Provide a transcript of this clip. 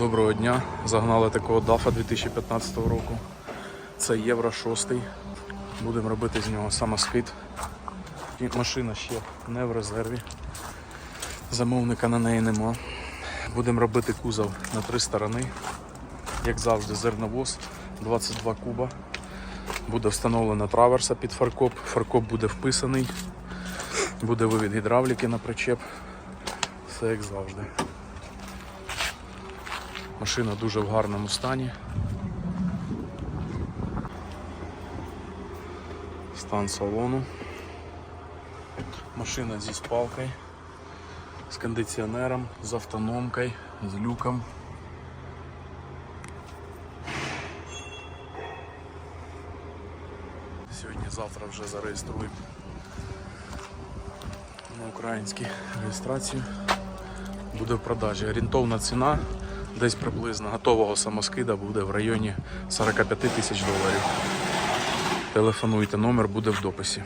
Доброго дня. Загнали такого дафа 2015 року. Це Євро 6. Будемо робити з нього самоскид. І машина ще не в резерві. Замовника на неї нема. Будемо робити кузов на три сторони. Як завжди, зерновоз 22 куба. Буде встановлена траверса під фаркоп. Фаркоп буде вписаний. Буде вивід гідравліки на причеп. Все як завжди. Машина дуже в гарному стані. Стан салону. Машина зі спалкою, з кондиціонером, з автономкою, з люком. Сьогодні-завтра вже зареєструємо на українській реєстрацію. Буде в продажі. Орієнтовна ціна десь приблизно готового самоскида буде в районі 45 тисяч доларів. Телефонуйте, номер буде в дописі.